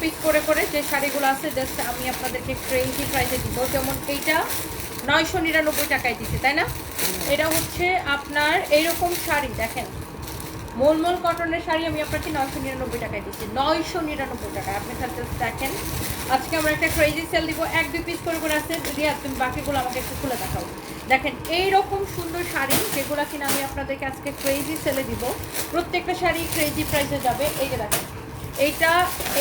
Piece করে করে যে শাড়িগুলো আছে জাস্ট আমি আপনাদেরকে ক্রেজি প্রাইসে দিব। যেমন এইটা নয়শো নিরানব্বই টাকায় দিচ্ছে তাই না? এটা হচ্ছে আপনার এইরকম শাড়ি, দেখেন। মোলমোল কটনের শাড়ি আমি আপনাকে নয়শো নিরানব্বই টাকায় দিচ্ছি। নয়শো নিরানব্বই টাকায়। আপনি just দেখেন। আজকে আমরা একটা ক্রেজি সেল দিব। এক, দুই পিস করে করে আছে। রিয়া তুমি বাকিগুলো আমাকে একটু খুলে দেখাও। দেখেন, এইরকম সুন্দর শাড়ি যেগুলো কিনা আমি আপনাদেরকে আজকে ক্রেজি সেলে দিব। প্রত্যেকটা শাড়ি ক্রেজি প্রাইসে যাবে। এই যে দেখেন এইটা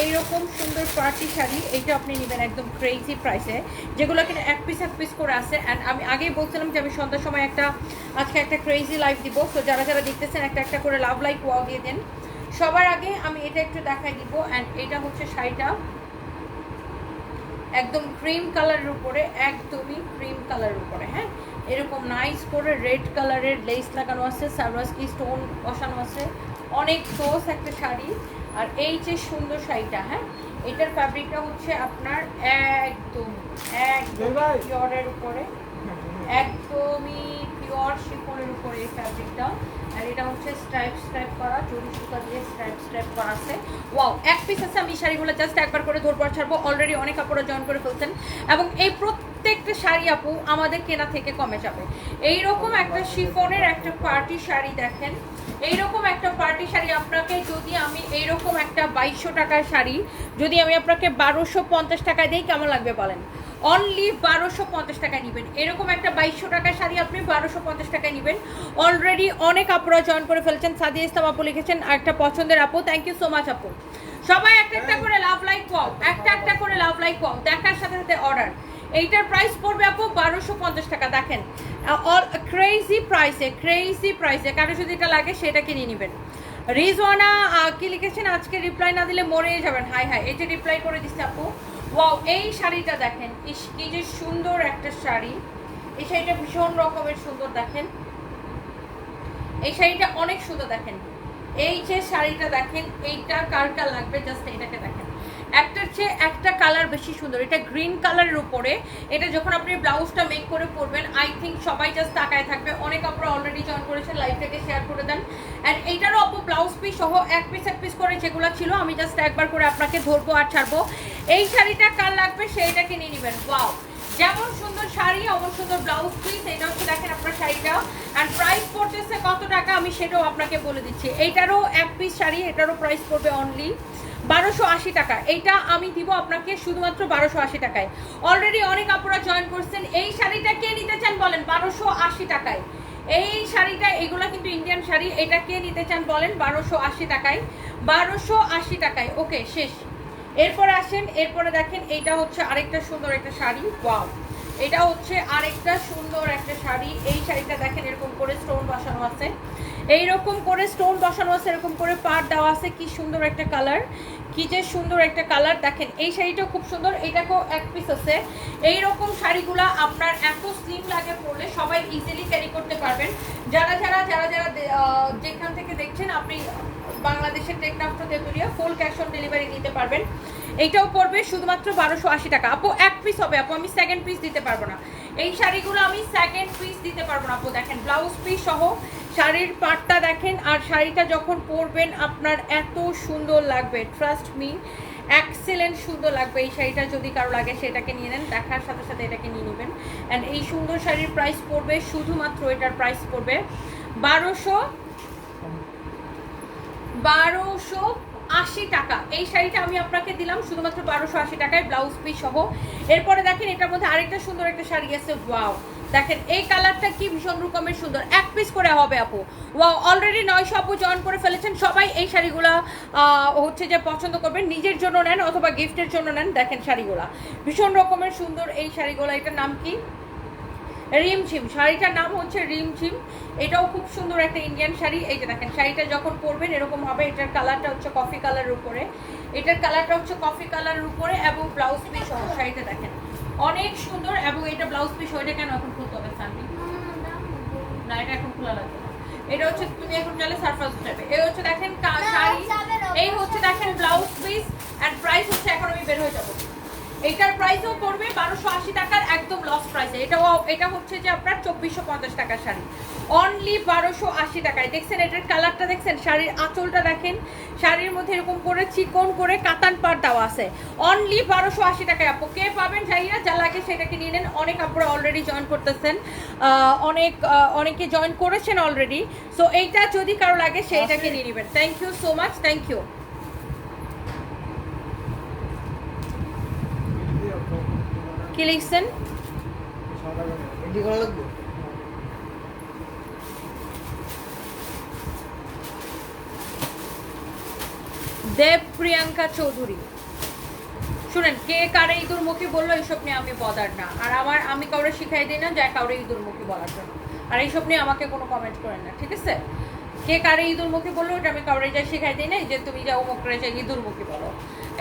এইরকম সুন্দর পার্টি শাড়ি, এইটা আপনি নেবেন একদম ক্রেজি প্রাইসে যেগুলো কিনা এক পিস এক পিস করে আছে। অ্যান্ড আমি আগেই বলছিলাম যে আমি সন্ধ্যার সময় একটা, আজকে একটা ক্রেজি লাইভ দিব। তো যারা যারা দেখতেছেন, একটা একটা করে লাভ লাইক ওয়াও দিয়ে দেন। সবার আগে আমি এটা একটু দেখাই দিব। অ্যান্ড এটা হচ্ছে শাড়িটা। একদম ক্রিম কালারের উপরে, একদমই ক্রিম কালারের উপরে হ্যাঁ? এরকম নাইস করে রেড কালারের লেস লাগানো আছে সার্ভাস সারওয়াসকি স্টোন বসানো আছে। অনেক সোস একটা শাড়ি। আর এই যে সুন্দর শাড়িটা হ্যাঁ এটার ফ্যাব্রিকটা হচ্ছে আপনার একদম একদম পিওরের উপরে একদমই পিওর শিফনের উপরে এই ফ্যাব্রিকটা আর এটা হচ্ছে স্ট্রাইপ স্ট্রাইপ করা জরি সুতা দিয়ে স্ট্রাইপ স্ট্রাইপ করা আছে। ওয়াও এক পিস আছে আমি শাড়িগুলো জাস্ট একবার করে ধরবো আর ছাড়বো। অলরেডি অনেক কাপড় জয়েন করে ফেলছেন। এবং এই প্রত্যেকটা শাড়ি আপু আমাদের কেনা থেকে কমে যাবে। এইরকম একটা শিফনের একটা পার্টি শাড়ি দেখেন। এইরকম একটা পার্টি শাড়ি আপনাকে যদি আমি এইরকম একটা বাইশশো টাকার শাড়ি যদি আমি আপনাকে বারোশো পঞ্চাশ টাকায় দিই, কেমন লাগবে বলেন? অনলি বারোশো পঞ্চাশ টাকায় নেবেন। এরকম একটা বাইশশো টাকার শাড়ি আপনি বারোশো পঞ্চাশ টাকায় নেবেন। অলরেডি অনেক আপুরা জয়েন করে ফেলছেন। সাদিয়া ইসলাম আপু লিখেছেন একটা পছন্দের আপু থ্যাংক ইউ সো মাচ আপু। সবাই একটা একটা করে লাভ লাইক পাও, একটা একটা করে লাভ লাইক পাও, দেখার সাথে সাথে অর্ডার এইটার প্রাইস পড়বে আপু বারোশো পঞ্চাশ টাকা, দেখেন। ক্রেজি প্রাইসে ক্রেজি প্রাইসে কারও যদি এটা লাগে সেটা কিনে নেবেন। রিজওয়ানা কি লিখেছেন? আজকে রিপ্লাই না দিলে মরে যাবেন। Hi hi. এই যে রিপ্লাই করে দিচ্ছে আপু। ওয়াও এই শাড়িটা দেখেন। ইস, কি যে সুন্দর একটা শাড়ি। এই শাড়িটা ভীষণ রকমের সুন্দর দেখেন। এই শাড়িটা অনেক সুন্দর দেখেন। এই যে শাড়িটা দেখেন, এইটা কার কার লাগবে? জাস্ট এটাকে দেখেন। একটার চেয়ে একটা কালার বেশি সুন্দর। এটা গ্রিন কালারের উপরে। এটা যখন আপনি ব্লাউজটা মেক করে পরবেন আই থিঙ্ক সবাই জাস্ট তাকায় থাকবে। অনেক আপনারা অলরেডি জয়েন করেছেন লাইভটাকে শেয়ার করে দেন। অ্যান্ড এইটারও অপ ব্লাউজ পিস সহ এক পিস এক পিস করে যেগুলো ছিল, আমি জাস্ট একবার করে আপনাকে ধরবো আর ছাড়বো। এই শাড়িটা কার লাগবে? সেইটাকে নিয়ে নেবেন। ওয়াও যেমন সুন্দর শাড়ি, অমন সুন্দর ব্লাউজ পিস এটা হচ্ছে দেখেন আপনার শাড়িটা। অ্যান্ড প্রাইস পড়তেছে কত টাকা? আমি সেটাও আপনাকে বলে দিচ্ছি। এইটারও এক পিস শাড়ি, এটারও প্রাইস পড়বে অনলি বারোশো আশি টাকা। এইটা আমি দিব আপনাকে শুধুমাত্র বারোশো আশি টাকায়। অলরেডি অনেক আপুরা জয়েন করছেন। এই শাড়িটা কে নিতে চান বলেন? বারোশো আশি টাকায়। এই শাড়িটা, এগুলো কিন্তু ইন্ডিয়ান শাড়ি। এটা কে নিতে চান বলেন? বারোশো আশি টাকায়। বারোশো আশি টাকায়। ওকে, শেষ। এরপরে আসেন। এরপরে দেখেন, এইটা হচ্ছে আরেকটা সুন্দর একটা শাড়ি। ওয়াও! এটা হচ্ছে আরেকটা সুন্দর একটা শাড়ি। এই শাড়িটা দেখেন, এরকম করে স্টোন বসানো আছে। এইরকম করে স্টোন বসানো আছে, এরকম করে পাট দেওয়া আছে, কি সুন্দর একটা কালার কি যে সুন্দর একটা কালার দেখেন, এই শাড়িটাও খুব সুন্দর, এটাকেও এক পিস আছে। এইরকম শাড়িগুলা আপনার এত স্লিম লাগে পরলে সবাই ইজিলি ক্যারি করতে পারবেন। যারা যারা যারা যারা যেখান থেকে দেখছেন, আপনি বাংলাদেশের Teknaf Tetulia full cash on delivery নিতে পারবেন। এইটাও পড়বে শুধুমাত্র বারোশো আশি টাকা। আপু, এক পিস হবে, আপু, আমি সেকেন্ড পিস দিতে পারব না। এই শাড়িগুলো আমি সেকেন্ড পিস দিতে পারব না, আপু, দেখেন ব্লাউজ পিস সহ শাড়ির পাটটা দেখেন, আর শাড়িটা যখন পরবেন, আপনার এত সুন্দর লাগবে ট্রাস্ট মি এক্সেলেন্ট সুন্দর লাগবে। এই শাড়িটা যদি কারও লাগে, সেটাকে নিয়ে নেন, দেখার সাথে সাথে এটাকে নিয়ে নেবেন। অ্যান্ড এই সুন্দর শাড়ির প্রাইস পড়বে, শুধুমাত্র এটার প্রাইস পড়বে বারোশো বারোশো আশি টাকা। এই শাড়িটা আমি আপনাকে দিলাম শুধুমাত্র বারোশো আশি টাকায় ব্লাউজ পিস সহ। এরপরে দেখেন এটার মধ্যে আরেকটা সুন্দর একটা শাড়ি আছে ওয়াও দেখেন, এই কালারটা কি ভীষণ রকমের সুন্দর। এক পিস করে হবে আপু। ওয়াও অলরেডি নয়শো আপু জয়েন করে ফেলেছেন। সবাই এই শাড়িগুলা হচ্ছে যে পছন্দ করবেন। নিজের জন্য নেন অথবা গিফটের জন্য নেন, দেখেন শাড়িগুলা। ভীষণ রকমের সুন্দর এই শাড়িগুলা। এটার নাম কি? রিমঝিম শাড়িটার নাম হচ্ছে রিমঝিম এটাও খুব সুন্দর একটা ইন্ডিয়ান শাড়ি। এই যে দেখেন শাড়িটা যখন পরবেন এরকম হবে। এটার কালারটা হচ্ছে কফি কালারের উপরে। এটার কালারটা হচ্ছে কফি কালারের উপরে এবং ব্লাউজ পিস সহ। শাড়িটা দেখেন অনেক সুন্দর এবং এটা ব্লাউজ পিস ওইটা কেন এখন খুলতে হবে সানবি? না এটা এখন খোলা লাগবে এটা হচ্ছে তুমি এখন চাইলে সারফাস যাবে এই হচ্ছে দেখেন শাড়ি। এই হচ্ছে দেখেন ব্লাউজ পিস এন্ড প্রাইস হচ্ছে এখন আমি বের হয়ে যাব। এটার প্রাইসও পড়বে বারোশো আশি টাকার একদম লস প্রাইসে এটাও এটা হচ্ছে যে আপনার চব্বিশশো পঞ্চাশ টাকার শাড়ি। অনলি বারোশো আশি টাকায়। দেখছেন এটার কালারটা দেখছেন? শাড়ির আঁচলটা দেখেন। শাড়ির মধ্যে এরকম করে চিকন করে কাতান পার দেওয়া আছে। অনলি বারোশো আশি টাকায় আপু। কে পাবেন? ভাইয়া যা লাগে সেটাকে নিয়ে নেন। অনেক আপুরা অলরেডি জয়েন করতেছেন। অনেক অনেকে জয়েন করেছেন অলরেডি সো এইটা যদি কারও লাগে সেইটাকে নিয়ে নেবেন। Thank you so much thank you কি লিখছেন? দেব প্রিয়াঙ্কা চৌধুরী। শুনেন, কে কারে ইঁদুরমুখী বলল, এইসব নিয়ে আমি বদার না। আর আমার, আমি কাউরে শিখাই দিই না যে কাউরে ইঁদুরমুখী বলার জন্য। আর এইসব নিয়ে আমাকে কোনো কমেন্ট করেন না, ঠিক আছে? কে কারে ইঁদুরমুখী বলল ওটা আমি কাউরে যা শিখাই দিই না যে তুমি যা অমুক করে ইঁদুর ইঁদুরমুখী বলো।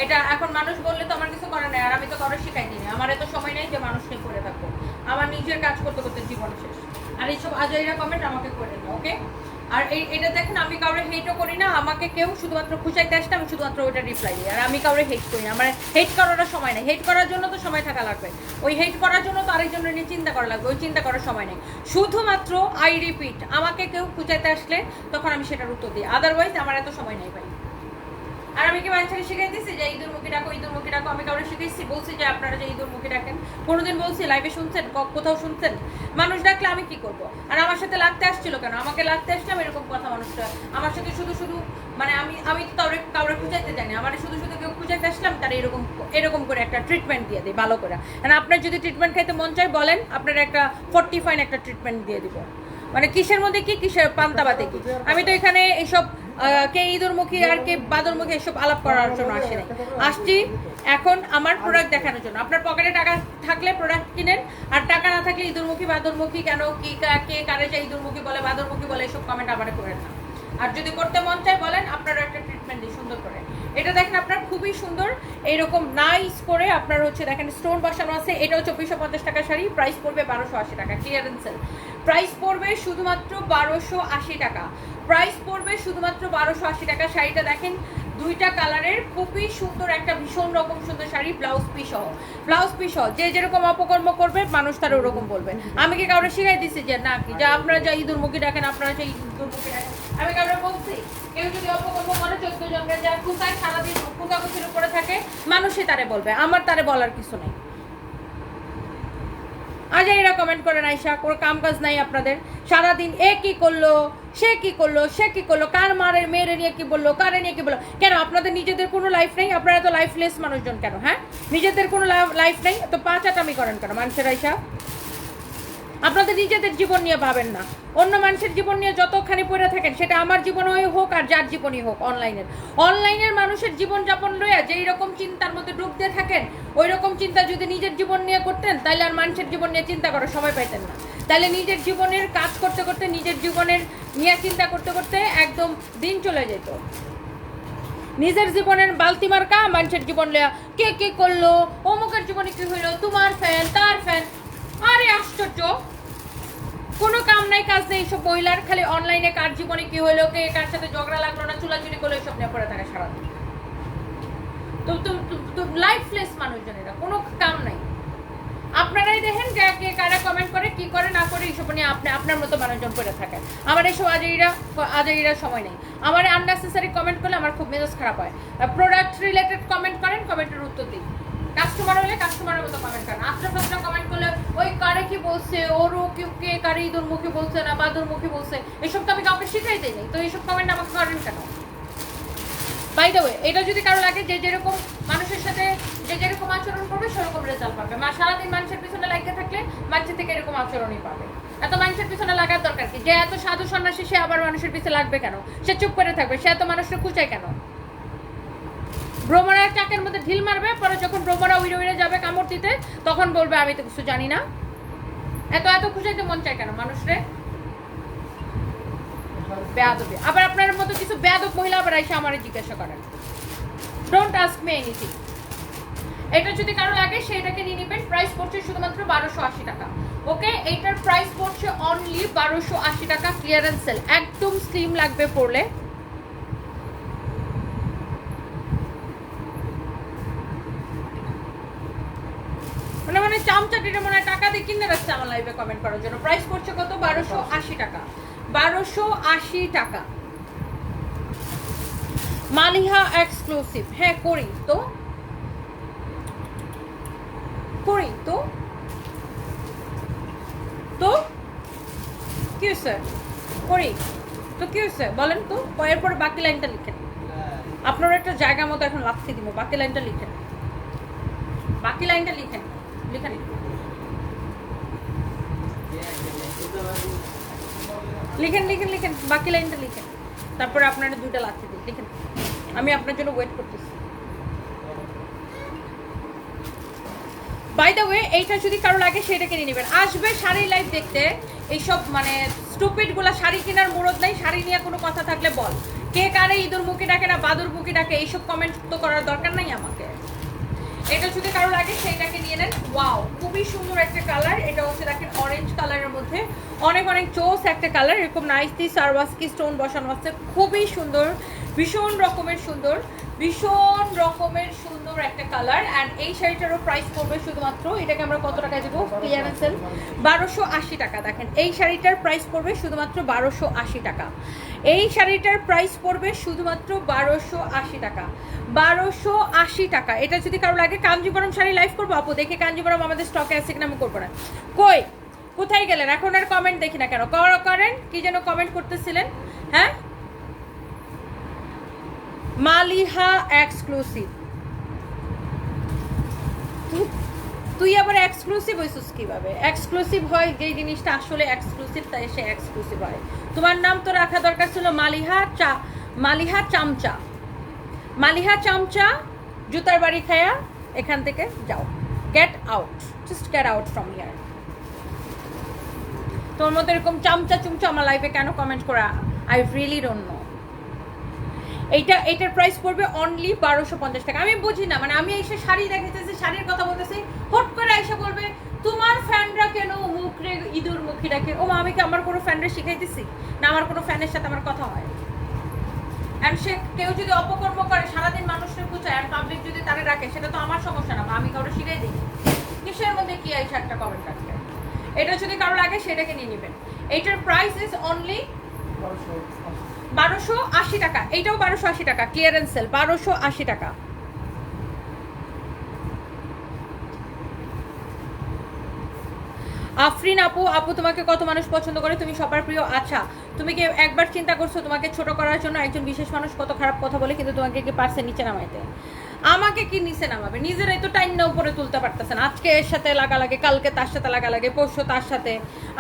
এটা এখন মানুষ বললে তো আমার কিছু করার নেই, আর আমি তো কাউরে শিখাই দিই আমার এত সময় নেই যে মানুষকে করে থাকব। আমার নিজের কাজ করতে করতে জীবন শেষ। আর এইসব আজাইরা কমেন্ট আমাকে করে না ওকে আর এই এটা দেখেন, আমি কাউরে হেটও করি না, আমাকে কেউ শুধুমাত্র খুশাইতে আসলে আমি শুধুমাত্র ওইটা রিপ্লাই দিই। আর আমি কাউরে হেট করি না, আমার হেট করার সময় নেই। হেট করার জন্য তো সময় থাকা লাগবে। ওই হেট করার জন্য তো আরেকজনের নিয়ে চিন্তা করা লাগবে, ওই চিন্তা করার সময় নেই। শুধুমাত্র আই রিপিট আমাকে কেউ খুঁজাইতে আসলে তখন আমি সেটার উত্তর দিই। আদারওয়াইজ আমার এত সময় নেই ভাই। আর আমি কি মানুষকে শিখাই দিচ্ছি যে ইঁদুর মুখী ডাকো ইঁদুর মুখী ডাকো? আমি কাউরে শিখেছি বলছি যে আপনারা যে ইঁদুর মুখী ডাকেন। কোনোদিন বলছি লাইভে শুনছেন? কোথাও শুনছেন? মানুষ ডাকলে আমি কি করব? আর আমার সাথে লাগতে আসছিল কেন? আমাকে লাগতে আসলে আমি এরকম কথা মানুষটা আমার সাথে শুধু শুধু মানে আমি আমি তো কাউরে কাউরে খুঁজাইতে জানি আমার শুধু শুধু কেউ খুঁজাইতে আসলাম, তার এরকম এরকম করে একটা ট্রিটমেন্ট দিয়ে দিই ভালো করে। আর আপনার যদি ট্রিটমেন্ট খাইতে মন চায়, বলেন, আপনার একটা ফোর্টি ফাইন একটা ট্রিটমেন্ট দিয়ে দিব। মানে কিসের মধ্যে কি? কিসের পান্তাবাতে কি? আমি তো এখানে এইসব কে ইঁদুরমুখী আর কে বাদরমুখী এসব আলাপ করার জন্য আসি নাই আসছি এখন আমার প্রোডাক্ট দেখানোর জন্য। আপনার পকেটে টাকা থাকলে প্রোডাক্ট কিনেন, আর টাকা না থাকলে ইঁদুরমুখী বাদরমুখী কেন, কি, কে কারে যে ইঁদুরমুখী বলে বাদরমুখী বলে, এসব কমেন্ট আবার করেন না। আর যদি করতে মন চায় বলেন, আপনারও একটা ট্রিটমেন্ট দিই সুন্দর করে। এটা দেখেন আপনার খুবই সুন্দর, এইরকম নাইস করে আপনার হচ্ছে দেখেন স্টোন বসানো আছে এটাও চব্বিশশো পঞ্চাশ টাকা শাড়ি প্রাইস পড়বে বারোশো আশি টাকা ক্লিয়ারেন্সেল প্রাইস পড়বে শুধুমাত্র বারোশো আশি টাকা। প্রাইস পড়বে শুধুমাত্র বারোশো আশি টাকা। শাড়িটা দেখেন, দুইটা কালারের খুবই সুন্দর একটা ভীষণ রকম সুন্দর শাড়ি, ব্লাউজ পিস সহ। ব্লাউজ পিস সহ, যে যেরকম অপকর্ম করবে, মানুষ তার ওরকম বলবে। আমি কি কাউরে শিখাই দিচ্ছি যে, না, কি যে, আপনারা যা ইঁদুরমুখী ডাকেন, আপনারা যে ইঁদুরমুখী ডাকেন। আমি কাউরে বলছি, কেউ যদি অপকর্ম করে, চোদ্দ জনকে যা কুসায় সারাদিন কুকাকুচির উপরে থাকে, মানুষই তারে বলবে, আমার তারে বলার কিছু নেই। আজ এরা কমেন্ট করেন আইসা কোনো কাম কাজ নাই আপনাদের। সারাদিন এ কি করল? সে কি করল, সে কি করল, কার মারের মেয়েরে নিয়ে কি বলল, কারে নিয়ে কি বলল? কেন আপনাদের নিজেদের কোনো লাইফ নেই? আপনারা তো লাইফলেস মানুষজন কেন হ্যাঁ? নিজেদের কোনো লাইফ নেই? তো পাঁচ আটামি করেন কেন, মানুষের আইসা আপনাদের নিজেদের জীবন নিয়ে ভাবেন না। অন্য মানুষের জীবন নিয়ে যতখানি পড়ে থাকেন, সেটা আমার জীবনই হোক আর যার জীবনই হোক অনলাইনের অনলাইনের মানুষের জীবন যাপন লইয়া যেই রকম চিন্তার মধ্যে ডুব দিয়ে থাকেন, ওই রকম চিন্তা যদি নিজের জীবন নিয়ে করতেন তাহলে আর মানুষের জীবন নিয়ে চিন্তা করার সময় পাইতেন না। তাহলে নিজের জীবনের কাজ করতে করতে, নিজের জীবনের নিয়ে চিন্তা করতে করতে একদম দিন চলে যেত নিজের জীবনের বালতি মার্কা মানুষের জীবন লেয়া কে কে করল, অমুকের জীবনে কি হইল, তোমার ফ্যান তার ফ্যান আরে আশ্চর্য। কোনো কাম নাই, কাজ নেই, সব মহিলার খালি অনলাইনে কার জীবনে কি হইল, কে কার সাথে ঝগড়া লাগল না, চুলাচুলি করল, এসব নিয়ে পড়ে থাকে সারাদিন। তো তো লাইফলেস মানুষজন এরা, কোনো কাম নাই। আপনারাই দেখেন কে কে কারা কমেন্ট করে, কি করে, না করে এইসব নিয়ে আপনি, আপনার মতো মানুষজন করে থাকেন আমার এইসব আজাইরা আজাইরা সময় নেই। আমার আননেসেসারি কমেন্ট করলে আমার খুব মেজাজ খারাপ হয়। প্রোডাক্ট রিলেটেড কমেন্ট করেন কমেন্টের উত্তর দিই কাস্টমার হলে কাস্টমারের মতো কমেন্ট করেন। আফটার ফাস্টা কমেন্ট করলে, ওই কারে কি বলছে? ওরও কি, কে কারে ইঁদুর মুখে বলছে না বাদুর মুখে বলছে? এসব তো আমি কাউকে শিখাই দিই তো এইসব কমেন্ট আমাকে করেন কেন বাই দ্য ওয়ে এটা যদি কারও লাগে যে যেরকম মানুষের সাথে যে যেরকম আচরণ করবে, সেরকম রেজাল্ট পাবে। মা, সারাদিন মানুষের পিছনে লাগিয়ে থাকলে মানুষের থেকে এরকম আচরণই পাবে। এত মানুষের পিছনে লাগার দরকার কি? যে এত সাধু সন্ন্যাসী, সে আবার মানুষের পিছনে লাগবে কেন? সে চুপ করে থাকবে, সে এত মানুষের খুঁচায় কেন? ভ্রমণের চাকের মধ্যে ঢিল মারবে, পরে যখন ভ্রমণা উইরে উইরে যাবে কামড় দিতে, তখন বলবে, আমি তো কিছু জানি না। এত এত খুঁজাইতে মন চায় কেন মানুষরে বেয়াদবি। আবার আপনার মতো কিছু বেয়াদব মহিলা আবার এসে আমার জিজ্ঞাসা করেন। ডোন্ট আস্ক মি এনিথিং এটা যদি কারও লাগে সেইটাকে নিয়ে নেবেন। প্রাইস পড়ছে শুধুমাত্র বারোশো আশি টাকা। ওকে এইটার প্রাইস পড়ছে অনলি বারোশো আশি টাকা ক্লিয়ারেন্স সেল একদম স্লিম লাগবে পড়লে মানে মানে চামচাটিটা মনে হয় টাকা দিয়ে কিনে রাখছে আমার লাইভে কমেন্ট করার জন্য। প্রাইস করছে কত? বারোশো আশি টাকা। বারোশো আশি টাকা। মালিহা এক্সক্লুসিভ হ্যাঁ করি তো। করি তো। তো? কি হয়েছে? করি। তো কি হয়েছে? বলেন তো। এরপর বাকি লাইনটা লিখেন। আপনার একটা জায়গা মতো এখন লাগতে দিব। বাকি লাইনটা লিখেন। বাকি লাইনটা লিখেন। লিখেন লিখেন লিখেন। বাকি লাইনটা লিখেন। তারপরে আপনারা দুইটা লাগতে দিন। লিখেন আমি আপনার জন্য ওয়েট করতেছি। বাই দ্য ওয়ে এইটা যদি কারও লাগে সেটা কিনে নেবেন। আসবে শাড়ি লাইফ দেখতে। এইসব মানে স্টুপিডগুলা শাড়ি কেনার মুরদ নাই। শাড়ি নিয়ে কোনো কথা থাকলে বল। কে কারে ইঁদুর মুখে ডাকে না, বাদুর মুখে ডাকে, এইসব কমেন্ট তো করার দরকার নাই আমাকে। এটা যদি কারও লাগে সেইটাকে নিয়ে নেন, ওয়াও, খুবই সুন্দর একটা কালার। এটা হচ্ছে দেখেন অরেঞ্জ কালারের মধ্যে। অনেক অনেক চোস একটা কালার, এরকম নাইস দি সারওয়াস্কি স্টোন বসানো আছে। খুবই সুন্দর, ভীষণ রকমের সুন্দর, ভীষণ রকমের সুন্দর একটা কালার অ্যান্ড এই শাড়িটারও প্রাইস পড়বে শুধুমাত্র, এটাকে আমরা কত টাকায় দেবো? ক্লিয়ারেন্সেল বারোশো আশি টাকা, দেখেন, এই শাড়িটার প্রাইস পড়বে শুধুমাত্র বারোশো আশি টাকা। এই শাড়িটার প্রাইস পড়বে শুধুমাত্র বারোশো আশি টাকা। বারোশো আশি টাকা, এটা যদি কারও লাগে, কাঞ্জিবরম শাড়ি লাইভ করব। আপু, দেখে কাঞ্জিবরম আমাদের স্টকে আছে কিনা আমি করব না। কই? কোথায় গেলেন? এখন আর কমেন্ট দেখি না কেন? কর- করেন, কি যেন কমেন্ট করতেছিলেন? হ্যাঁ? মালিহা এক্সক্লুসিভ তুই আবার এক্সক্লুসিভ হইছিস কীভাবে? এক্সক্লুসিভ হয় যে জিনিসটা আসলে এক্সক্লুসিভ তাই সে এক্সক্লুসিভ হয়। তোমার নাম তো রাখা দরকার ছিল মালিহা চা, মালিহা চামচা। মালিহা চামচা, জুতার বাড়ি খায়া এখান থেকে যাও। Get out just get out from here তোর মতো এরকম চামচা চুমচা আমার লাইফে কেন কমেন্ট করা? আই রিয়েলি ডোন্ট নো এইটা, এইটার প্রাইস পড়বে অনলি বারোশো পঞ্চাশ টাকা। আমি বুঝি না মানে আমি এসে শাড়ি দেখাইতেছি শাড়ির কথা বলতেছি, হট করে এসে বলবে, তোমার ফ্যানরা কেন মুখ রে, ইঁদুর মুখী রাখে ও আমি কি আমার কোনো ফ্যানরা শিখাইতেছি? না, আমার কোনো ফ্যানের সাথে আমার কথা হয়? অ্যান্ড সে কেউ যদি অপকর্ম করে, সারাদিন মানুষকে খুঁচায় আর পাবলিক যদি তারে রাখে সেটা তো আমার সমস্যা না আমি কাউকে শিখাই দিই। কিসের মধ্যে কি আছে একটা কমেন্ট রাখবে? এটা যদি কারও লাগে সেটাকে নিয়ে নেবেন। এইটার প্রাইস ইজ অনলি বারোশো আশি টাকা। এইটাও বারোশো আশি টাকা ক্লিয়ারেন্স সেল বারোশো আশি টাকা। আফরিন আপু আপু তোমাকে কত মানুষ পছন্দ করে? তুমি সবার প্রিয়। আচ্ছা তুমি কি একবার চিন্তা করছ তোমাকে ছোট করার জন্য একজন বিশেষ মানুষ কত খারাপ কথা বলে, কিন্তু তোমাকে কি পারছে নিচে নামাইতে? আমাকে কি নিচে নামাবে? নিজেরাই তো টাইম না উপরে তুলতে পারতেছেন। আজকে এর সাথে লাগা লাগে কালকে তার সাথে লাগা লাগে পরশু তার সাথে,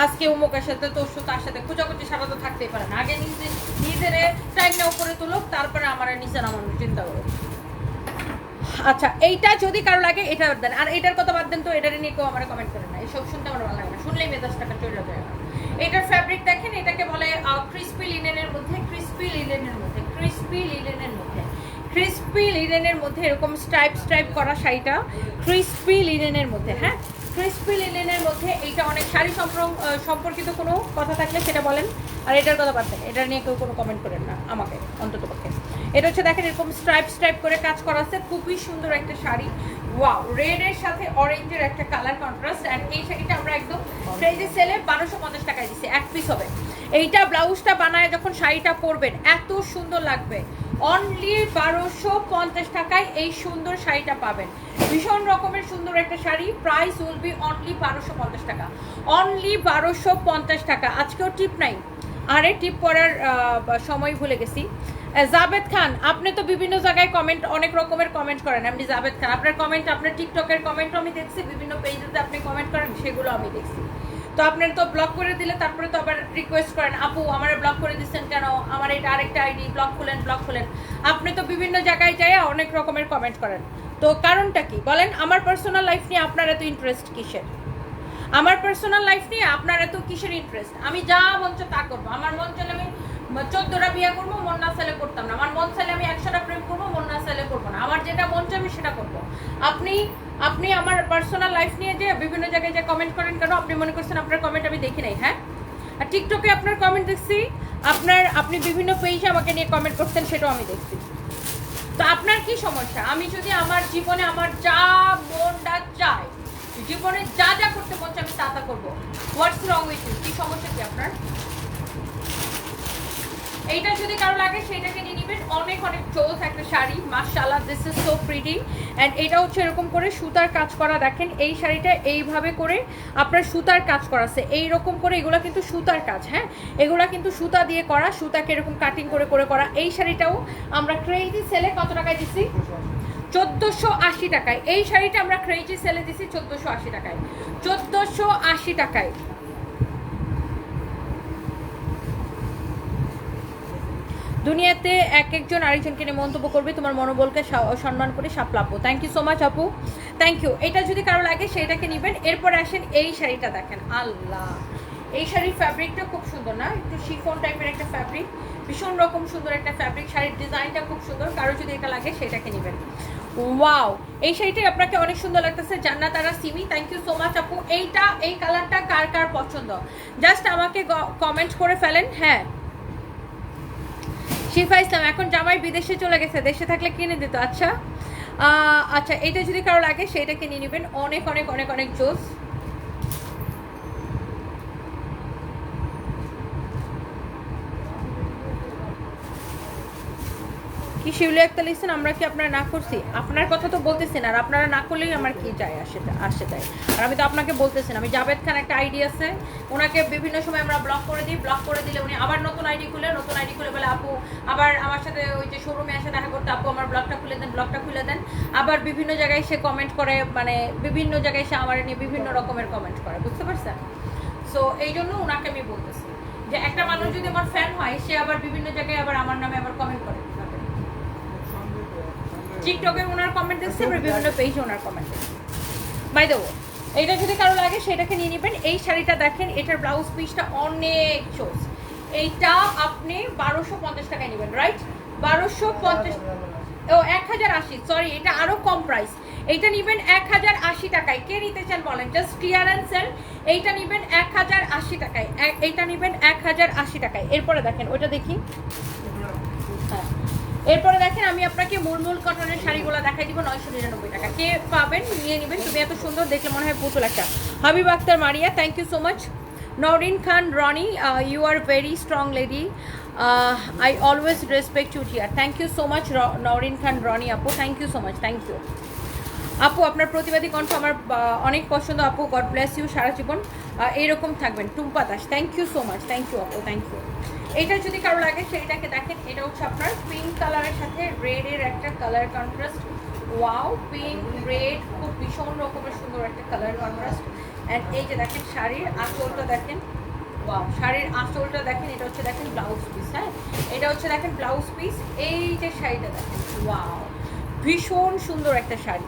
আজকে অমুকের সাথে, তরশু তার সাথে। খোঁজাখুঁজি সারা তো থাকতেই পারে না। আগে নিজে, নিজেরে টাইম না উপরে তুলুক, তারপরে আমার নিচে নামানোর চিন্তা করুক আচ্ছা এইটা যদি কারও লাগে, এটা দেন। আর এটার কথা বাদ দেন তো, এটার নিয়ে কেউ আমার কমেন্ট করে না। এইসব শুনতে আমার ভালো লাগে না। শুনলেই মেজাজ টাকা চলে যায়। এটার ফ্যাব্রিক দেখেন, এটাকে বলে ক্রিস্পি লিনেনের মধ্যে ক্রিস্পি লিনেনের মধ্যে ক্রিস্পি লিনেনের মধ্যে। ক্রিস্পি লিনেনের মধ্যে এরকম স্ট্রাইপ স্ট্রাইপ করা শাড়িটা ক্রিস্পি লিনেনের মধ্যে হ্যাঁ? ক্রিস্পি লিনেনের মধ্যে এইটা অনেক শাড়ি সম্পর্কিত কোনো কথা থাকলে সেটা বলেন। আর এটার কথা বাদ এটা নিয়ে কেউ কোনো কমেন্ট করেন না, আমাকে, অন্তত পক্ষে। এটা হচ্ছে দেখেন এরকম স্ট্রাইপ স্ট্রাইপ করে কাজ করা আছে, খুবই সুন্দর একটা শাড়ি। ওয়াও রেড এর সাথে অরেঞ্জের একটা কালার কন্ট্রাস্ট অ্যান্ড এই শাড়িটা আমরা একদম ট্রেজে সেলে বারোশো পঞ্চাশ টাকায় দিচ্ছি এক পিস হবে। এইটা ব্লাউজটা বানায় যখন শাড়িটা পরবেন, এত সুন্দর লাগবে। অনলি বারোশো পঞ্চাশ টাকায় এই সুন্দর শাড়িটা পাবেন। ভীষণ রকমের সুন্দর একটা sari price will be only বারোশো পঞ্চাশ টাকা। অনলি বারোশো পঞ্চাশ টাকা। আজকেও টিপ নাই। আরে টিপ করার সময় ভুলে গেছি। জাবেদ খান, আপনি তো বিভিন্ন জায়গায় কমেন্ট অনেক রকমের কমেন্ট করেন। আপনি জাবেদ খান, আপনার কমেন্ট আপনার টিকটকের কমেন্টও আমি দেখছি। বিভিন্ন পেজেতে আপনি কমেন্ট করেন, সেগুলো আমি দেখছি। তো আপনার তো ব্লক করে দিলে তারপরে তো আবার রিকোয়েস্ট করেন, আপু, আমার ব্লক করে দিচ্ছেন কেন? আমার এটা আরেকটা আইডি ব্লক খুলেন ব্লক খুলেন। আপনি তো বিভিন্ন জায়গায় যায় অনেক রকমের কমেন্ট করেন। তো কারণটা কি? বলেন, আমার পার্সোনাল লাইফ নিয়ে আপনার এত ইন্টারেস্ট কিসের? আমার পার্সোনাল লাইফ নিয়ে আপনার এত কিসের ইন্টারেস্ট আমি যা মন তা করব। আমার মন চলে আমি চোদ্দটা বিয়ে করব, মন না চাইলে করতাম না। আমার মন চাইলে আমি একশোটা প্রেম করব, মন না চাইলে করব না। আমার যেটা মন চাই আমি সেটা করব। আপনি আপনি আমার পার্সোনাল লাইফ নিয়ে যে বিভিন্ন জায়গায় যে কমেন্ট করেন কেন? আপনি মনে করছেন আপনার কমেন্ট আমি দেখি নাই হ্যাঁ? আর টিকটকে আপনার কমেন্ট দেখছি, আপনার, আপনি বিভিন্ন পেজে আমাকে নিয়ে কমেন্ট করছেন, সেটাও আমি দেখছি। তো আপনার কি সমস্যা? আমি যদি আমার জীবনে আমার যা মনটা চায়, জীবনে যা যা করতে চায়, আমি তা তা করব। হোয়াটস রং উইথ কি সমস্যা কি আপনার? এইটা যদি কারও লাগে সেটাকে নিয়ে নেবেন। অনেক অনেক চোখ একটা শাড়ি। মাশাআল্লাহ this is so pretty and এটা হচ্ছে এরকম করে সুতার কাজ করা। দেখেন, এই শাড়িটা এইভাবে করে আপনার সুতার কাজ করা আছে। এইরকম করে এগুলো কিন্তু সুতার কাজ হ্যাঁ? এগুলো কিন্তু সুতা দিয়ে করা, সুতাকে এরকম কাটিং করে করে, করা। এই শাড়িটাও আমরা ক্রেজি সেলে কত টাকায় দিছি? চোদ্দোশো আশি টাকায়। এই শাড়িটা আমরা ক্রেজি সেলে দিছি চোদ্দোশো আশি টাকায়। চোদ্দোশো আশি টাকায়। দুনিয়াতে এক একজন আরেকজনকে নিয়ে মন্তব্য করবে, তোমার মনোবলকে সম্মান করে সাপলাপো থ্যাংক ইউ সো মাচ আপু। থ্যাংক ইউ এটা যদি কারও লাগে, সেটাকে নেবেন। এরপরে আসেন এই শাড়িটা দেখেন। আল্লাহ! এই শাড়ির ফ্যাব্রিকটা খুব সুন্দর, না? একটু শিফন টাইপের একটা ফ্যাব্রিক ভীষণ রকম সুন্দর একটা ফ্যাব্রিক শাড়ির ডিজাইনটা খুব সুন্দর। কারও যদি এটা লাগে, সেটাকে নেবেন। ওয়াও এই শাড়িটাই আপনাকে অনেক সুন্দর লাগতেছে। Jannat Ara Simi thank you so much আপু। এইটা, এই কালারটা কার কার পছন্দ? জাস্ট আমাকে কমেন্ট করে ফেলেন। হ্যাঁ। শিফা ইসলাম, এখন জামাই বিদেশে চলে গেছে, দেশে থাকলে কিনে দিত আচ্ছা? আচ্ছা এটা যদি কারও লাগে, সেটাকে নিয়ে নেবেন। অনেক অনেক অনেক অনেক জোস কি শিউলি একটা লিখছেন আমরা কি আপনারা না করছি? আপনার কথা তো বলতেছেন, আর আপনারা না করলেই আমার কি যায় আসে আসে যায়। আর আমি তো আপনাকে বলতেছেন, আমি জাভেদ খান একটা আইডি আছে, ওনাকে বিভিন্ন সময় আমরা ব্লক করে দিই ব্লক করে দিলে উনি আবার নতুন আইডি খুলে, নতুন আইডি খুলে বলে, আপু, আবার আমার সাথে ওই যে শোরুমে এসে দেখা করতে, আপু, আমার ব্লগটা খুলে দেন ব্লগটা খুলে দেন। আবার বিভিন্ন জায়গায় সে কমেন্ট করে মানে বিভিন্ন জায়গায় সে আমার নিয়ে বিভিন্ন রকমের কমেন্ট করে, বুঝতে পারছেন? সো এই জন্য ওনাকে আমি বলতেছি যে, একটা মানুষ যদি আমার ফ্যান হয়, সে আবার বিভিন্ন জায়গায় আবার আমার নামে আবার কমেন্ট করে। টিকটকে ওনার কমেন্ট দেখছি, আবার বিভিন্ন পেজে ওনার কমেন্ট দেখছি। বাই ওয়ে এইটা যদি কারও লাগে, সেটাকে নিয়ে নেবেন। এই শাড়িটা দেখেন, এটার ব্লাউজ পিসটা অনেক চোস এইটা আপনি বারোশো পঞ্চাশ টাকায় নেবেন রাইট বারোশো পঞ্চাশ ও, এক হাজার আশি সরি এটা আরও কম প্রাইস এইটা নেবেন এক হাজার আশি টাকায়। কে নিতে চান বলেন? জাস্ট ক্লিয়ারেন্সের এইটা নেবেন এক হাজার আশি টাকায়। এইটা নেবেন এক হাজার আশি টাকায়। এরপরে দেখেন, ওইটা দেখি। এরপরে দেখেন, আমি আপনাকে মুলমুল কটনের শাড়িগুলো দেখাই দিব, নয়শো নিরানব্বই টাকা। কে পাবেন, নিয়ে নেবেন, তুমি এত সুন্দর, দেখলে মনে হয় পুতুল একটা। Habib Akter, Maria thank you so much Nourin Khan, Roni you are very strong lady I always respect you dear thank you so much Nourin Khan, Roni আপু thank you so much thank you আপু, আপনার প্রতিবাদী কণ্ঠ আমার অনেক পছন্দ, আপু God bless you সারা জীবন। এইরকম থাকবেন, Tumpa Das thank you so much thank you আপু থ্যাংক ইউ এটা যদি কারও লাগে, সেইটাকে দেখেন, এটা হচ্ছে আপনার পিঙ্ক কালারের সাথে রেডের একটা colour contrast wow pink red খুব ভীষণ রকমের সুন্দর একটা কালার কন্ট্রাস্ট অ্যান্ড এই যে দেখেন শাড়ির আঁচলটা দেখেন ওয়াও শাড়ির আঁচলটা দেখেন, এটা হচ্ছে দেখেন ব্লাউজ পিস হ্যাঁ? এটা হচ্ছে দেখেন ব্লাউজ পিস এই যে শাড়িটা দেখেন ওয়াও ভীষণ সুন্দর একটা শাড়ি।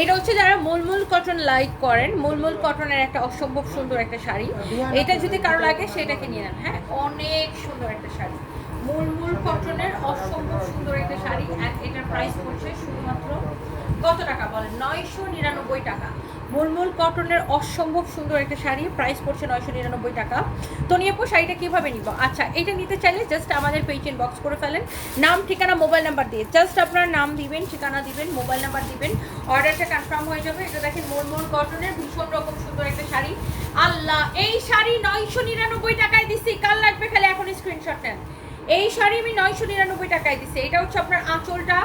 এটা হচ্ছে যারা মুলমুল কটন লাইক করেন মুলমুল কটনের একটা অসম্ভব সুন্দর একটা শাড়ি। এটা যদি কারও লাগে সেটাকে নিয়ে নেন। হ্যাঁ অনেক সুন্দর একটা শাড়ি। মুলমুল কটনের অসম্ভব সুন্দর একটা শাড়ি এটার প্রাইস পড়ছে শুধুমাত্র কত টাকা বলেন? নয়শো নিরানব্বই টাকা। মুলমুল কটনের অসম্ভব সুন্দর একটা শাড়ি প্রাইস পড়ছে নয়শো নিরানব্বই টাকা। তো নিয়ে পো শাড়িটা কীভাবে নিব? আচ্ছা এটা নিতে চাইলে জাস্ট আমাদের পেজ ইনবক্স করে ফেলেন। নাম, ঠিকানা মোবাইল নাম্বার দিয়ে। জাস্ট আপনার নাম দিবেন, ঠিকানা দিবেন মোবাইল নাম্বার দিবেন। অর্ডারটা কনফার্ম হয়ে যাবে। এটা দেখেন মুলমুল কটনের ভীষণ রকম সুন্দর একটা শাড়ি। আল্লাহ, এই শাড়ি নয়শো নিরানব্বই টাকায় দিচ্ছি কাল লাগবে খালি এখন স্ক্রিনশট নেন। এই শাড়ি আমি নয়শো নিরানব্বই টাকায় দিচ্ছি এটা হচ্ছে আপনার আঁচলটা।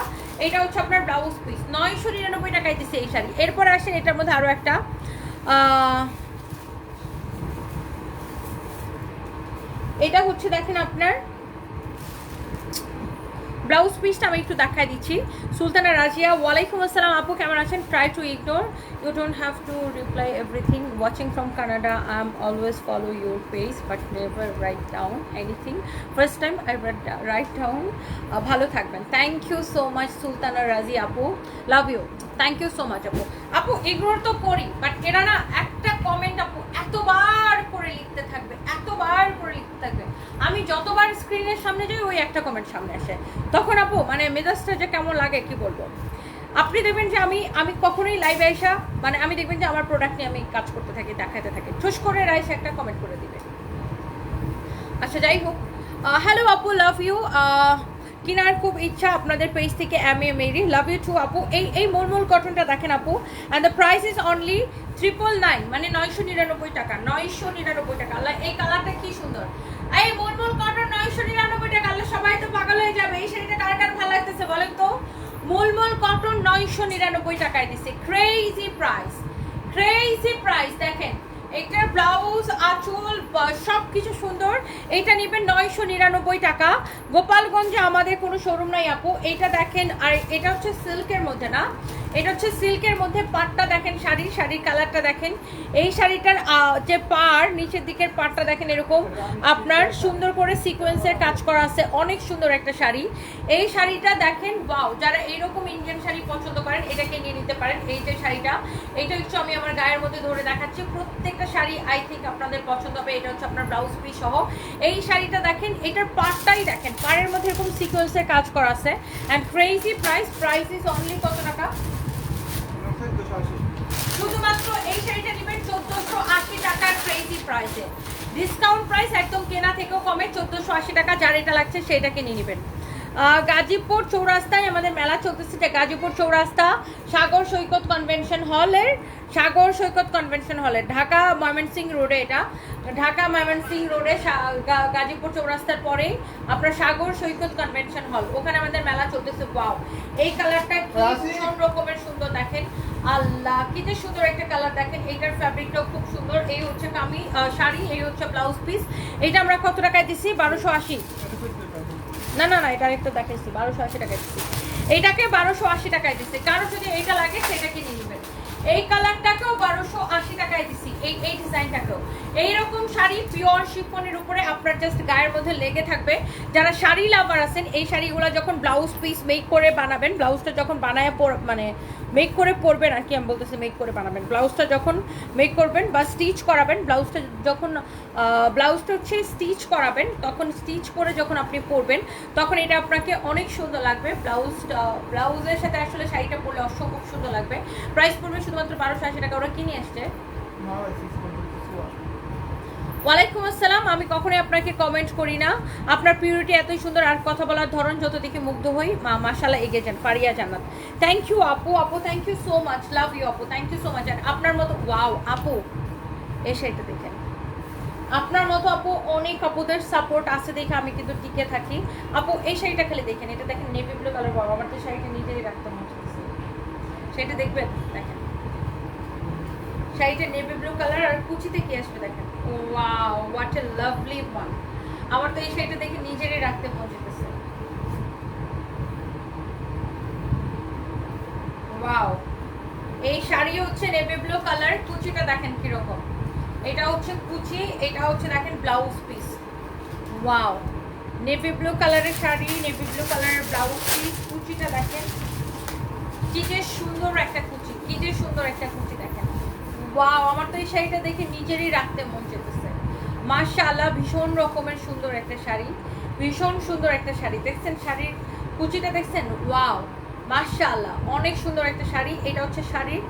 এটা হচ্ছে আপনার ব্লাউজ পিস নয়শো নিরানব্বই টাকায় দিচ্ছে এই শাড়ি। এরপর আসেন, এটার মধ্যে আরও একটা এটা হচ্ছে দেখেন আপনার ব্লাউজ পিসটা আমি একটু দেখাই দিচ্ছি। সুলতানা রাজিয়া, ওয়ালাইকুম আসসালাম আপু, কেমন আছেন? Try to ignore you don't have to reply everything watching from Canada I am always follow your page but never write down anything first time I write down ভালো থাকবেন। Thank you so much Sultana Razi আপু। Love you thank you so much আপু আপু ignore তো করি but এরা না একটা কমেন্ট আপু এতবার করে লিখতে থাকবে, এতবার করে লিখতে থাকবে। আমি যতবার স্ক্রিনের সামনে যাই, ওই একটা কমেন্ট সামনে আসে। তখন আপু মানে মেজাজটা যে কেমন লাগে, কি বলব? আপনি দেখবেন যে আমি আমি কখনোই লাইভে আইসা মানে আমি দেখবেন যে আমার প্রোডাক্ট নিয়ে আমি কাজ করতে থাকি দেখাতে থাকি। ঠুস করে রাইসে একটা কমেন্ট করে দিবে। আচ্ছা যাই হোক। হ্যালো আপু লাভ ইউ কেনার খুব ইচ্ছা আপনাদের পেজ থেকে M A Mary love you too আপু। এই এই মোলমোল কটনটা দেখেন আপু। And the price is only triple nine মানে নয়শো নিরানব্বই টাকা, নয়শো নিরানব্বই টাকা। আল্লাহ, এই কালারটা কি সুন্দর। এই মোলমোল কটন নয়শো নিরানব্বই টাকা, আল্লাহ, সবাই তো পাগল হয়ে যাবে। এই শাড়িটা কার কার ভালো লাগতেছে বলেন তো? মোলমোল কটন নয়শো নিরানব্বই টাকায় দিচ্ছে ক্রেজি প্রাইস ক্রেজি প্রাইস দেখেন। এটার ব্লাউজ, আঁচল সব কিছু সুন্দর। এটা নেবেন নয়শো নিরানব্বই টাকা। গোপালগঞ্জে আমাদের কোনো শোরুম নাই আপু। এটা দেখেন, আর এটা হচ্ছে সিল্কের মধ্যে না? এটা হচ্ছে সিল্কের মধ্যে পাটটা দেখেন শাড়ির শাড়ির কালারটা দেখেন। এই শাড়িটার যে পার, নিচের দিকের পাটটা দেখেন এরকম। আপনার সুন্দর করে সিকোয়েন্সের কাজ করা আছে। অনেক সুন্দর একটা শাড়ি। এই শাড়িটা দেখেন ওয়াও যারা এইরকম ইন্ডিয়ান শাড়ি পছন্দ করেন, এটাকে নিয়ে নিতে পারেন। এই যে শাড়িটা এটা হচ্ছে আমি আমার গায়ের মধ্যে ধরে দেখাচ্ছি। প্রত্যেকটা শাড়ি আই থিঙ্ক আপনাদের পছন্দ হবে, এটা হচ্ছে আপনার ব্লাউজ পিস সহ। এই শাড়িটা দেখেন, এটার পাটটাই দেখেন, পাড়ের মধ্যে এরকম সিকোয়েন্সের কাজ করা আছে। And crazy price price is only কত টাকা? শুধুমাত্র এই শাড়িটা নেবেন চোদ্দোশো আশি টাকার ক্রেজি প্রাইসে ডিসকাউন্ট প্রাইস একদম কেনা থেকেও কমে চোদ্দোশো আশি টাকা, যার এটা লাগছে সেটাকে নিয়ে নেবেন। গাজীপুর চৌরাস্তায় আমাদের মেলা চলতেছে যে গাজীপুর চৌরাস্তা সাগর সৈকত কনভেনশন হলের সাগর সৈকত কনভেনশন হলের ঢাকা ময়মনসিং রোডে এটা। ঢাকা ময়মনসিং রোডে গাজীপুর চৌরাস্তার পরেই আপনার সাগর সৈকত কনভেনশন হল। ওখানে আমাদের মেলা চলতেছে ওয়াও। এই কালারটা ভীষণ রকমের সুন্দর দেখেন। আল্লাহ কি যে সুন্দর একটা কালার দেখেন। এইটার ফ্যাব্রিকটাও খুব সুন্দর। এই হচ্ছে কামি শাড়ি এই হচ্ছে ব্লাউজ পিস এটা আমরা কত টাকায় দিছি? বারোশো আশি। না না না, এটা একটু দেখাইছি, বারোশো আশি টাকায় দিচ্ছি এইটাকে বারোশো আশি টাকায় দিচ্ছি কারও যদি এইটা লাগে সেটাকে নিয়ে এই কালারটাকেও বারোশো আশি টাকায় দিচ্ছি এই এই ডিজাইনটাকেও। এইরকম শাড়ি পিওর শিফনের উপরে আপনার জাস্ট গায়ের মধ্যে লেগে থাকবে। যারা শাড়ি লাভার আছেন, এই শাড়িগুলো যখন ব্লাউজ পিস মেক করে বানাবেন ব্লাউজটা যখন বানায় মানে মেক করে পরবেন, আর কি আমি বলতেছি মেক করে বানাবেন। ব্লাউজটা যখন মেক করবেন বা স্টিচ করাবেন ব্লাউজটা যখন ব্লাউজটা হচ্ছে স্টিচ করাবেন, তখন স্টিচ করে যখন আপনি পরবেন, তখন এটা আপনাকে অনেক সুন্দর লাগবে। ব্লাউজটা ব্লাউজের সাথে আসলে শাড়িটা পরলে অসম্ভব সুন্দর লাগবে। প্রাইস পড়বে শুধুমাত্র বারোশো আশি টাকা, ওরা কিনে আসছে? ওয়ালাইকুম আসসালাম, আমি কখনোই আপনাকে কমেন্ট করি না। আপনার পিউরিটি এতই সুন্দর, আর কথা বলার ধরন যত দেখে মুগ্ধ হই, মা মাশাল্লাহ এগিয়ে যান ফারিয়া জান্নাত। থ্যাংক ইউ আপু আপু thank you so much love you আপু থ্যাংক ইউ সো মাচ আর আপনার মতো ওয়াও আপু এই শাড়িটা দেখেন। আপনার মতো আপু, অনেক আপুদের সাপোর্ট আছে দেখে আমি কিন্তু টিকে থাকি। আপু, এই শাড়িটা খেলে দেখেন, এটা দেখেন নেভি ব্লু কালার বাবা আমার তো শাড়িটা নিজেই রাখতে হচ্ছে সেটা দেখবেন? দেখেন। শাড়িটা নেভি ব্লু কালার আর কুচিতে কি আসবে দেখেন? Wow what a lovely one আমার তো এই শাড়িটা দেখে নিজেরই রাখতে মন যেতেছে ওয়াও। এই শাড়ি হচ্ছে নেভি ব্লু কালার, কুচিটা দেখেন কীরকম। এটা হচ্ছে কুচি, এটা হচ্ছে দেখেন blouse piece. Wow. Navy blue কালারের শাড়ি, নেভি ব্লু কালারের ব্লাউজ পিস, কুচিটা দেখেন। কি যে সুন্দর একটা কুচি কি যে সুন্দর একটা কুচি দেখেন। ওয়াও আমার তো এই শাড়িটা দেখে নিজেরই রাখতে মন চেতেছে। মাশাআল্লাহ, ভীষণ রকমের সুন্দর একটা শাড়ি, ভীষণ সুন্দর একটা শাড়ি। দেখছেন শাড়ির কুচিটা দেখছেন? ওয়াও মাশাআল্লাহ, অনেক সুন্দর একটা শাড়ি। এটা হচ্ছে শাড়ির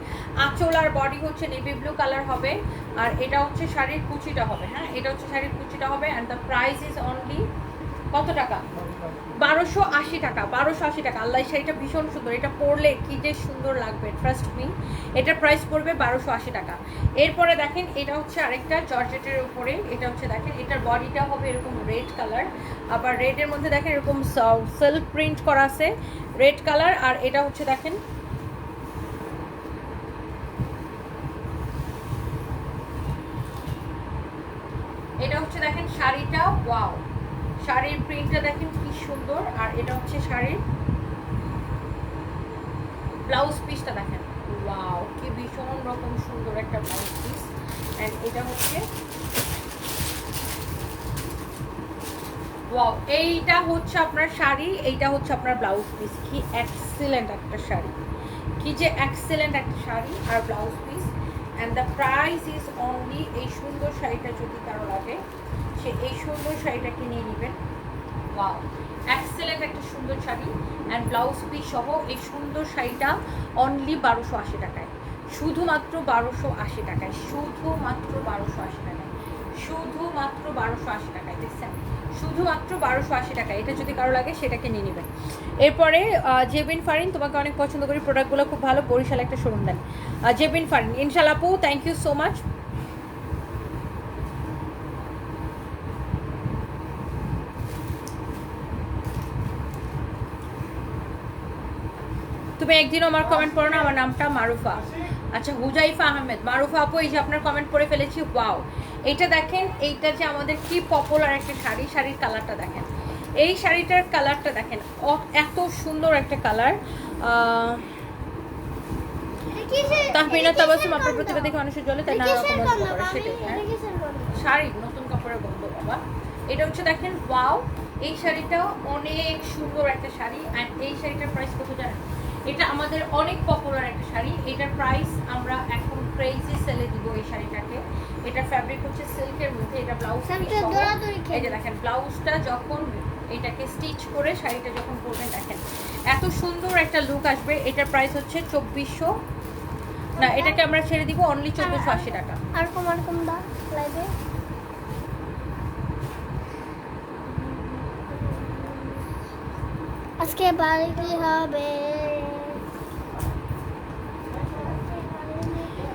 আঁচল আর বডি হচ্ছে নেভি ব্লু কালার হবে, আর এটা হচ্ছে শাড়ির কুচিটা হবে হ্যাঁ? এটা হচ্ছে শাড়ির কুচিটা হবে and the price is only কত টাকা? বারোশো আশি টাকা, বারোশো আশি টাকা। আল্লাহ শাড়িটা ভীষণ সুন্দর। এটা পরলে কি যে সুন্দর লাগবে ট্রাস্ট মি এটার প্রাইস পড়বে বারোশো আশি টাকা। এরপরে দেখেন, এটা হচ্ছে আরেকটা জর্জেটের উপরে। এটা হচ্ছে দেখেন, এটার বডিটা হবে এরকম রেড কালার আবার রেডের মধ্যে দেখেন, এরকম সেলফ প্রিন্ট করা আছে রেড কালার আর এটা হচ্ছে দেখেন, এটা হচ্ছে দেখেন শাড়িটা ওয়াও শাড়ির প্রিন্টটা দেখেন কি সুন্দর, আর এটা হচ্ছে শাড়ির ব্লাউজ পিসটা দেখেন। ওয়াও, কি ভীষণ রকম সুন্দর একটা ব্লাউজ পিস। অ্যান্ড এটা হচ্ছে ওয়াও, এইটা হচ্ছে আপনার শাড়ি, এইটা হচ্ছে আপনার ব্লাউজ পিস। কি এক্সিলেন্ট একটা শাড়ি। কি যে এক্সিলেন্ট একটা শাড়ি আর blouse piece. And the price is only এই সুন্দর শাড়িটা যদি কারও লাগে সে এই সুন্দর শাড়িটাকে নিয়ে নেবেন। ওয়াও এক্সেলেন্ট একটা সুন্দর শাড়ি। অ্যান্ড ব্লাউজ পিস সহ এই সুন্দর শাড়িটা অনলি বারোশো আশি টাকায়। শুধুমাত্র বারোশো আশি টাকায়, শুধুমাত্র বারোশো আশি টাকায়। শুধুমাত্র বারোশো আশি টাকায়, দেখছেন? শুধুমাত্র বারোশো আশি টাকা এটা যদি কারও লাগে সেটাকে নিয়ে নেবেন। এরপরে জেবিন ফারিন, তোমাকে অনেক পছন্দ করি। প্রোডাক্টগুলো খুব ভালো, বরিশাল একটা শোরুম দেন। জেবিন ফারিন আপু থ্যাংক ইউ সো মাচ তুমি একদিনও আমার কমেন্ট পড়ো না আমার নামটা মারুফা। আচ্ছা হুজাইফা আহমেদ মারুফা আপু এই যে আপনার কমেন্ট পড়ে ফেলেছি ওয়াও এইটা দেখেন এইটা যে আমাদের কি পপুলার একটা শাড়ি শাড়ির কালারটা দেখেন। এই শাড়িটার কালারটা দেখেন এত সুন্দর একটা কালার তাহমিনা তাবাসুম আপনার প্রতিভা দেখে মানুষের জলে তাই নানা রকম গল্প করে সেটাই। শাড়ি নতুন কাপড়ের গন্ধ বাবা। এটা হচ্ছে দেখেন ওয়াও এই শাড়িটাও অনেক সুন্দর একটা শাড়ি এই শাড়িটার প্রাইস কত জানেন? এটা আমাদের অনেক পপুলার একটা শাড়ি। এটার প্রাইস আমরা এখন ক্রেজি সেলে দিব এই শাড়িটাকে। এটা ফ্যাব্রিক হচ্ছে সিল্কের মধ্যে এটা ব্লাউজ এই যে দেখেন ব্লাউজটা যখন এটাকে স্টিচ করে শাড়িটা যখন পরবেন দেখেন এত সুন্দর একটা লুক আসবে। এটার প্রাইস হচ্ছে চব্বিশশো। না এটাকে আমরা ছেড়ে দিব অনলি চোদ্দোশো আশি টাকা। আর কম আর কম দা লাইভে আজকে বাড়ি হবে।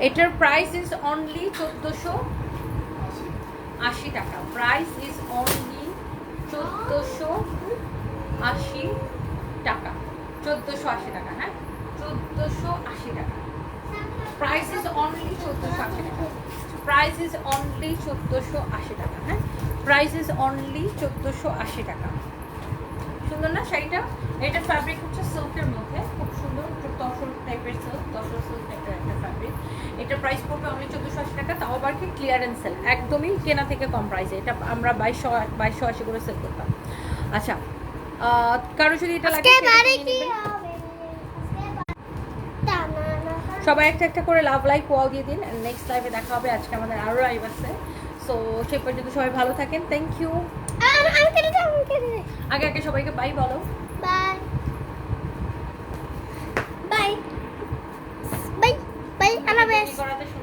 এটার প্রাইস ইজ অনলি চোদ্দোশো আশি টাকা। প্রাইস ইজ অনলি চোদ্দোশো আশি টাকা। চোদ্দোশো আশি টাকা হ্যাঁ? চোদ্দোশো আশি টাকা। প্রাইস ইজ অনলি চোদ্দোশো আশি টাকা। প্রাইস ইজ অনলি চোদ্দোশো আশি টাকা হ্যাঁ? প্রাইস ইজ অনলি চোদ্দোশো আশি টাকা। সুন্দর না শাড়িটা? এটা ফ্যাব্রিক হচ্ছে সিল্কের মধ্যে। খুব সুন্দর টাইপের সিল্ক তসর সিল্ক টাইপের একটা ফ্যাব্রিক এটা প্রাইস পড়বে অনলি চোদ্দোশো আশি টাকা তাও আবার কি ক্লিয়ারেন্স সেল একদমই কেনা থেকে কম প্রাইসে এটা আমরা বাইশশো বাইশশো আশি করে সেল করতাম। আচ্ছা কারও যদি এটা লাগে। সবাই একটা একটা করে লাভ লাইক ওয়াও দিয়ে দিন নেক্সট লাইভে দেখা হবে আজকে আমাদের আরও লাইভ আছে সো সেই পর্যন্ত সবাই ভালো থাকেন থ্যাংক ইউ আমি আমি আমি আগে আগে সবাইকে বাই বলো। বাই আল্লাহ হাফেজ